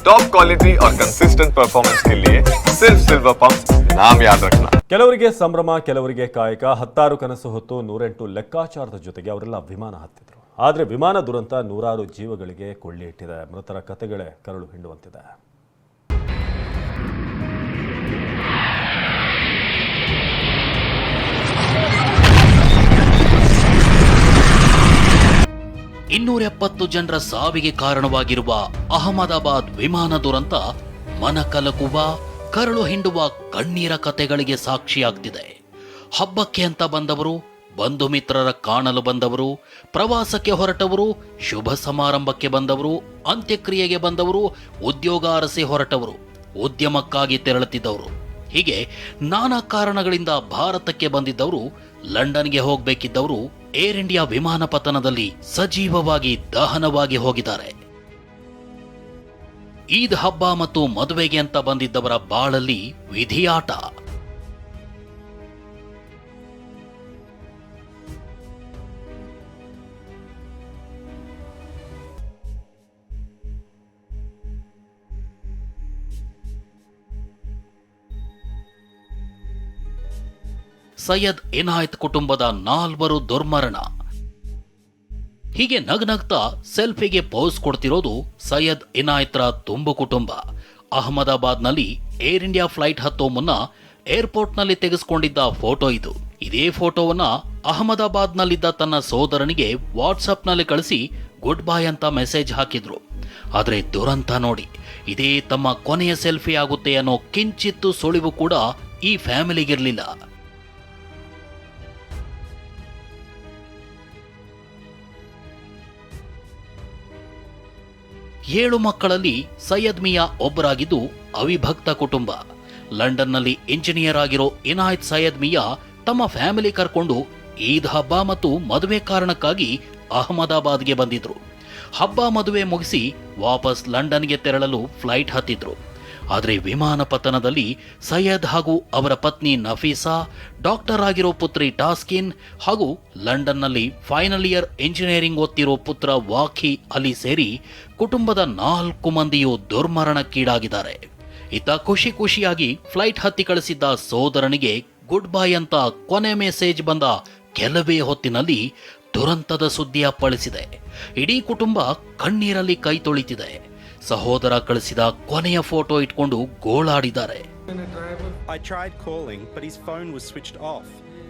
Top quality और consistent performance के लिए सिर्फ सिल्वर पंप नाम याद रखना ಕೆಲವರಿಗೆ ಸಂಭ್ರಮ ಕೆಲವರಿಗೆ ಕಾಯಕ ಹತ್ತಾರು ಕನಸು ಹೊತ್ತು ನೂರೆಂಟು ಲೆಕ್ಕಾಚಾರದ ಜೊತೆಗೆ ಅವರೆಲ್ಲ ವಿಮಾನ ಹತ್ತಿದ್ರು ಆದರೆ ವಿಮಾನ ದುರಂತ ನೂರಾರು ಜೀವಗಳಿಗೆ ಕೊಳ್ಳಿ ಇಟ್ಟಿದೆ ಮೃತರ ಕತೆಗಳೇ ಕರಳು ಹಿಂಡುವಂತಿದೆ ಇನ್ನೂರ ಎಪ್ಪತ್ತು ಜನರ ಸಾವಿಗೆ ಕಾರಣವಾಗಿರುವ ಅಹಮದಾಬಾದ್ ವಿಮಾನ ದುರಂತ ಮನಕಲಕುವ ಕರಳು ಹಿಂಡುವ ಕಣ್ಣೀರ ಕತೆಗಳಿಗೆ ಸಾಕ್ಷಿಯಾಗ್ತಿದೆ. ಹಬ್ಬಕ್ಕೆ ಅಂತ ಬಂದವರು, ಬಂಧು ಮಿತ್ರರ ಕಾಣಲು ಬಂದವರು, ಪ್ರವಾಸಕ್ಕೆ ಹೊರಟವರು, ಶುಭ ಸಮಾರಂಭಕ್ಕೆ ಬಂದವರು, ಅಂತ್ಯಕ್ರಿಯೆಗೆ ಬಂದವರು, ಉದ್ಯೋಗ ಅರಸಿ ಹೊರಟವರು, ಉದ್ಯಮಕ್ಕಾಗಿ ತೆರಳುತ್ತಿದ್ದವರು. ಹೀಗೆ ನಾನಾ ಕಾರಣಗಳಿಂದ ಭಾರತಕ್ಕೆ ಬಂದಿದ್ದವರು, ಲಂಡನ್ಗೆ ಹೋಗಬೇಕಿದ್ದವರು ಏರ್ ಇಂಡಿಯಾ ವಿಮಾನ ಪತನದಲ್ಲಿ ಸಜೀವವಾಗಿ ದಹನವಾಗಿ ಹೋಗಿದ್ದಾರೆ. ಈದ್ ಹಬ್ಬ ಮತ್ತು ಮದುವೆಗೆ ಅಂತ ಬಂದಿದ್ದವರ ಬಾಳಲ್ಲಿ ವಿಧಿಯಾಟ. ಸೈಯದ್ ಇನಾಯತ್ ಕುಟುಂಬದ ನಾಲ್ವರು ದುರ್ಮರಣ. ಹೀಗೆ ನಗ್ನಗ್ತಾ ಸೆಲ್ಫಿಗೆ ಪೋಸ್ ಕೊಡ್ತಿರೋದು ಸೈಯದ್ ಇನಾಯತ್ರ ತುಂಬು ಕುಟುಂಬ. ಅಹಮದಾಬಾದ್ನಲ್ಲಿ ಏರ್ ಇಂಡಿಯಾ ಫ್ಲೈಟ್ ಹತ್ತೋ ಮುನ್ನ ಏರ್ಪೋರ್ಟ್ನಲ್ಲಿ ತೆಗೆಸಿಕೊಂಡಿದ್ದ ಫೋಟೋ ಇದು. ಇದೇ ಫೋಟೋವನ್ನ ಅಹಮದಾಬಾದ್ನಲ್ಲಿದ್ದ ತನ್ನ ಸೋದರನಿಗೆ ವಾಟ್ಸಪ್ನಲ್ಲಿ ಕಳಿಸಿ ಗುಡ್ ಬಾಯ್ ಅಂತ ಮೆಸೇಜ್ ಹಾಕಿದ್ರು. ಆದರೆ ದುರಂತ ನೋಡಿ, ಇದೇ ತಮ್ಮ ಕೊನೆಯ ಸೆಲ್ಫಿ ಆಗುತ್ತೆ ಅನ್ನೋ ಕಿಂಚಿತ್ತು ಸುಳಿವು ಕೂಡ ಈ ಫ್ಯಾಮಿಲಿಗಿರ್ಲಿಲ್ಲ. ಏಳು ಮಕ್ಕಳಲ್ಲಿ ಸೈಯದ್ ಮಿಯಾ ಒಬ್ಬರಾಗಿದ್ದು ಅವಿಭಕ್ತ ಕುಟುಂಬ. ಲಂಡನ್ನಲ್ಲಿ ಇಂಜಿನಿಯರ್ ಆಗಿರೋ ಇನಾಯತ್ ಸೈಯದ್ ಮಿಯಾ ತಮ್ಮ ಫ್ಯಾಮಿಲಿ ಕರ್ಕೊಂಡು ಈದ್ ಹಬ್ಬ ಮತ್ತು ಮದುವೆ ಕಾರಣಕ್ಕಾಗಿ ಅಹಮದಾಬಾದ್ಗೆ ಬಂದಿದ್ರು. ಹಬ್ಬ ಮದುವೆ ಮುಗಿಸಿ ವಾಪಸ್ ಲಂಡನ್ಗೆ ತೆರಳಲು ಫ್ಲೈಟ್ ಹತ್ತಿದ್ರು. ಆದರೆ ವಿಮಾನ ಪತನದಲ್ಲಿ ಸೈಯದ್ ಹಾಗೂ ಅವರ ಪತ್ನಿ ನಫೀಸಾ, ಡಾಕ್ಟರ್ ಆಗಿರೋ ಪುತ್ರಿ ಟಾಸ್ಕಿನ್ ಹಾಗೂ ಲಂಡನ್ನಲ್ಲಿ ಫೈನಲ್ ಇಯರ್ ಇಂಜಿನಿಯರಿಂಗ್ ಓದ್ತಿರೋ ಪುತ್ರ ವಾಖಿ ಅಲಿ ಸೇರಿ ಕುಟುಂಬದ ನಾಲ್ಕು ಮಂದಿಯು ದುರ್ಮರಣಕ್ಕೀಡಾಗಿದ್ದಾರೆ. ಇತ್ತ ಖುಷಿ ಖುಷಿಯಾಗಿ ಫ್ಲೈಟ್ ಹತ್ತಿ ಕಳಿಸಿದ್ದ ಸೋದರನಿಗೆ ಗುಡ್ ಬೈ ಅಂತ ಕೊನೆ ಮೆಸೇಜ್ ಬಂದ ಕೆಲವೇ ಹೊತ್ತಿನಲ್ಲಿ ದುರಂತದ ಸುದ್ದಿ ಅಪ್ಪಳಿಸಿದೆ ಇಡೀ ಕುಟುಂಬ ಕಣ್ಣೀರಲ್ಲಿ ಕೈ ತೊಳಿತಿದೆ. ಸಹೋದರ ಕಳಿಸಿದ ಕೊನೆಯ ಫೋಟೋ ಇಟ್ಕೊಂಡು ಗೋಳಾಡಿದ್ದಾರೆ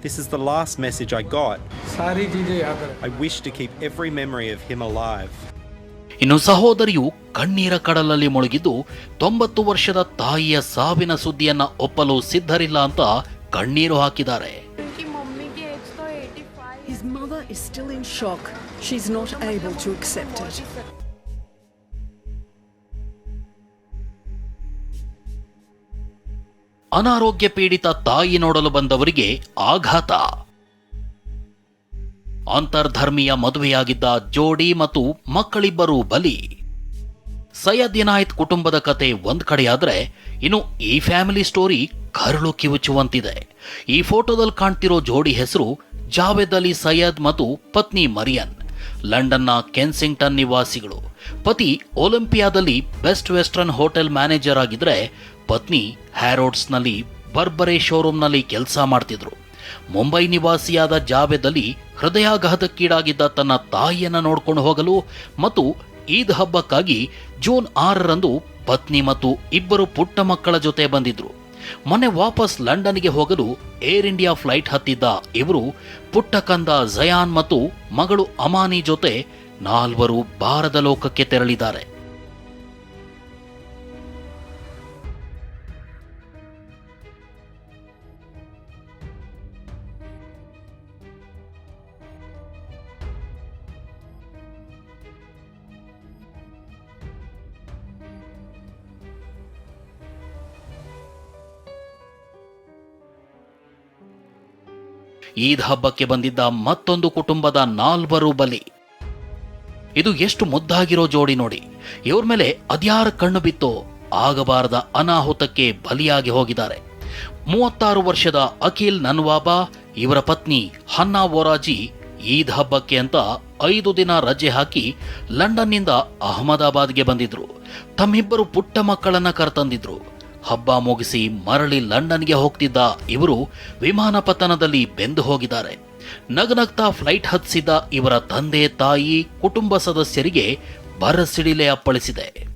This is the last message I got. I wish to keep every memory of him alive. ಇನ್ನು ಸಹೋದರಿಯು ಕಣ್ಣೀರ ಕಡಲಲ್ಲಿ ಮುಳುಗಿದ್ದು ತೊಂಬತ್ತು ವರ್ಷದ ತಾಯಿಯ ಸಾವಿನ ಸುದ್ದಿಯನ್ನ ಒಪ್ಪಲು ಸಿದ್ಧರಿಲ್ಲ ಅಂತ ಕಣ್ಣೀರು ಹಾಕಿದ್ದಾರೆ His mother is still in shock. She's not able to accept it. ಅನಾರೋಗ್ಯ ಪೀಡಿತ ತಾಯಿ ನೋಡಲು ಬಂದವರಿಗೆ ಆಘಾತ. ಅಂತರ್ಧರ್ಮೀಯ ಮದುವೆಯಾಗಿದ್ದ ಜೋಡಿ ಮತ್ತು ಮಕ್ಕಳಿಬ್ಬರು ಬಲಿ. ಸೈಯದ್ ಇನಾಯತ್ ಕುಟುಂಬದ ಕತೆ ಒಂದ್ ಕಡೆಯಾದ್ರೆ, ಇನ್ನು ಈ ಫ್ಯಾಮಿಲಿ ಸ್ಟೋರಿ ಕರಳು ಕಿವುಚುವಂತಿದೆ. ಈ ಫೋಟೋದಲ್ಲಿ ಕಾಣ್ತಿರೋ ಜೋಡಿ ಹೆಸರು ಜಾವೇದ್ ಅಲಿ ಸೈಯದ್ ಮತ್ತು ಪತ್ನಿ ಮರಿಯನ್. ಲಂಡನ್ನ ಕೆನ್ಸಿಂಗ್ಟನ್ ನಿವಾಸಿಗಳು. ಪತಿ ಒಲಿಂಪಿಯಾದಲ್ಲಿ ಬೆಸ್ಟ್ ವೆಸ್ಟರ್ನ್ ಹೋಟೆಲ್ ಮ್ಯಾನೇಜರ್ ಆಗಿದ್ರೆ ಪತ್ನಿ ಹ್ಯಾರೋಡ್ಸ್ನಲ್ಲಿ ಬರ್ಬರೆ ಶೋರೂಮ್ನಲ್ಲಿ ಕೆಲಸ ಮಾಡ್ತಿದ್ರು. ಮುಂಬೈ ನಿವಾಸಿಯಾದ ಜಾವೇದ್ ಅಲಿ ಹೃದಯಾಘಾತಕ್ಕೀಡಾಗಿದ್ದ ತನ್ನ ತಾಯಿಯನ್ನು ನೋಡ್ಕೊಂಡು ಹೋಗಲು ಮತ್ತು ಈದ್ ಹಬ್ಬಕ್ಕಾಗಿ ಜೂನ್ ಆರರಂದು ಪತ್ನಿ ಮತ್ತು ಇಬ್ಬರು ಪುಟ್ಟ ಮಕ್ಕಳ ಜೊತೆ ಬಂದಿದ್ರು. ಮೊನ್ನೆ ವಾಪಸ್ ಲಂಡನ್ಗೆ ಹೋಗಲು ಏರ್ ಇಂಡಿಯಾ ಫ್ಲೈಟ್ ಹತ್ತಿದ್ದ ಇವರು ಪುಟ್ಟ ಕಂದ ಜಯಾನ್ ಮತ್ತು ಮಗಳು ಅಮಾನಿ ಜೊತೆ ನಾಲ್ವರು ಬಾರದ ಲೋಕಕ್ಕೆ ತೆರಳಿದ್ದಾರೆ. ಈದ್ ಹಬ್ಬಕ್ಕೆ ಬಂದಿದ್ದ ಮತ್ತೊಂದು ಕುಟುಂಬದ ನಾಲ್ವರು ಬಲಿ. ಇದು ಎಷ್ಟು ಮುದ್ದಾಗಿರೋ ಜೋಡಿ ನೋಡಿ. ಇವ್ರ ಮೇಲೆ ಅದ್ಯಾರ ಕಣ್ಣು ಬಿತ್ತೋ ಆಗಬಾರದ ಅನಾಹುತಕ್ಕೆ ಬಲಿಯಾಗಿ ಹೋಗಿದ್ದಾರೆ. ಮೂವತ್ತಾರು ವರ್ಷದ ಅಖಿಲ್ ನನ್ವಾಬಾ, ಇವರ ಪತ್ನಿ ಹನ್ನಾ ವೋರಾಜಿ ಈದ್ ಹಬ್ಬಕ್ಕೆ ಅಂತ ಐದು ದಿನ ರಜೆ ಹಾಕಿ ಲಂಡನ್ನಿಂದ ಅಹಮದಾಬಾದ್ಗೆ ಬಂದಿದ್ರು. ತಮ್ಮಿಬ್ಬರು ಪುಟ್ಟ ಮಕ್ಕಳನ್ನ ಕರೆತಂದಿದ್ರು. ಹಬ್ಬ ಮುಗಿಸಿ ಮರಳಿ ಲಂಡನ್ಗೆ ಹೋಗ್ತಿದ್ದ ಇವರು ವಿಮಾನ ಪತನದಲ್ಲಿ ಬೆಂದು ಹೋಗಿದ್ದಾರೆ. ನಗನಗ್ತಾ ಫ್ಲೈಟ್ ಹತ್ತಿಸಿದ ಇವರ ತಂದೆ ತಾಯಿ ಕುಟುಂಬ ಸದಸ್ಯರಿಗೆ ಬರಸಿಡಿಲೆ ಅಪ್ಪಳಿಸಿದೆ.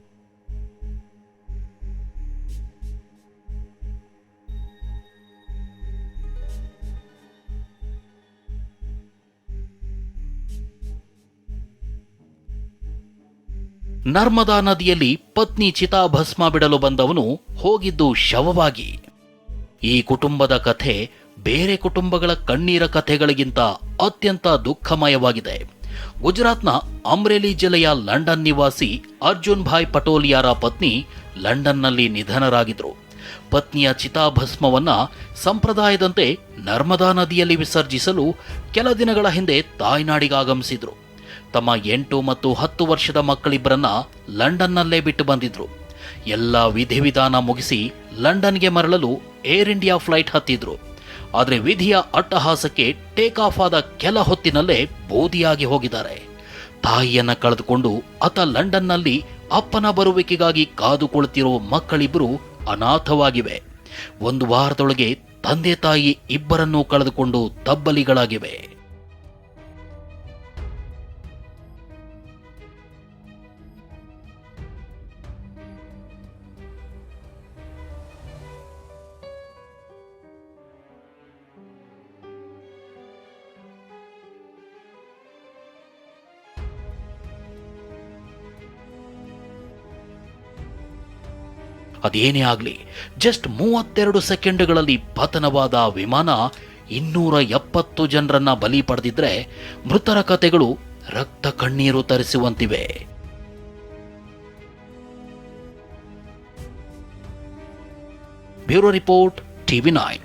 ನರ್ಮದಾ ನದಿಯಲ್ಲಿ ಪತ್ನಿ ಚಿತಾಭಸ್ಮ ಬಿಡಲು ಬಂದವನು ಹೋಗಿದ್ದು ಶವವಾಗಿ. ಈ ಕುಟುಂಬದ ಕಥೆ ಬೇರೆ ಕುಟುಂಬಗಳ ಕಣ್ಣೀರ ಕಥೆಗಳಿಗಿಂತ ಅತ್ಯಂತ ದುಃಖಮಯವಾಗಿದೆ. ಗುಜರಾತ್ನ ಅಮ್ರೇಲಿ ಜಿಲ್ಲೆಯ ಲಂಡನ್ ನಿವಾಸಿ ಅರ್ಜುನ್ ಭಾಯ್ ಪಟೋಲಿಯಾರ ಪತ್ನಿ ಲಂಡನ್ನಲ್ಲಿ ನಿಧನರಾಗಿದ್ರು. ಪತ್ನಿಯ ಚಿತಾಭಸ್ಮವನ್ನ ಸಂಪ್ರದಾಯದಂತೆ ನರ್ಮದಾ ನದಿಯಲ್ಲಿ ವಿಸರ್ಜಿಸಲು ಕೆಲ ದಿನಗಳ ಹಿಂದೆ ತಾಯ್ನಾಡಿಗಾಗಮಿಸಿದ್ರು ತಮ್ಮ ಎಂಟು ಮತ್ತು ಹತ್ತು ವರ್ಷದ ಮಕ್ಕಳಿಬ್ಬರನ್ನ ಲಂಡನ್ನಲ್ಲೇ ಬಿಟ್ಟು ಬಂದಿದ್ರು. ಎಲ್ಲ ವಿಧಿವಿಧಾನ ಮುಗಿಸಿ ಲಂಡನ್ಗೆ ಮರಳಲು ಏರ್ ಇಂಡಿಯಾ ಫ್ಲೈಟ್ ಹತ್ತಿದ್ರು. ಆದರೆ ವಿಧಿಯ ಅಟ್ಟಹಾಸಕ್ಕೆ ಟೇಕ್ ಆಫ್ ಆದ ಕೆಲ ಹೊತ್ತಿನಲ್ಲೇ ಬೋಧಿಯಾಗಿ ಹೋಗಿದ್ದಾರೆ. ತಾಯಿಯನ್ನ ಕಳೆದುಕೊಂಡು ಆತ ಲಂಡನ್ನಲ್ಲಿ ಅಪ್ಪನ ಬರುವಿಕೆಗಾಗಿ ಕಾದು ಕುಳಿತಿರುವ ಮಕ್ಕಳಿಬ್ಬರು ಅನಾಥವಾಗಿವೆ. ಒಂದು ವಾರದೊಳಗೆ ತಂದೆ ತಾಯಿ ಇಬ್ಬರನ್ನೂ ಕಳೆದುಕೊಂಡು ತಬ್ಬಲಿಗಳಾಗಿವೆ. ಅದೇನೇ ಆಗಲಿ ಜಸ್ಟ್ ಮೂವತ್ತೆರಡು ಸೆಕೆಂಡ್ಗಳಲ್ಲಿ ಪತನವಾದ ವಿಮಾನ ಇನ್ನೂರ ಎಪ್ಪತ್ತು ಜನರನ್ನ ಬಲಿ ಪಡೆದಿದ್ರೆ ಮೃತರ ಕಥೆಗಳು ರಕ್ತ ಕಣ್ಣೀರು ತರಿಸುವಂತಿವೆ. Bureau report, TV nine.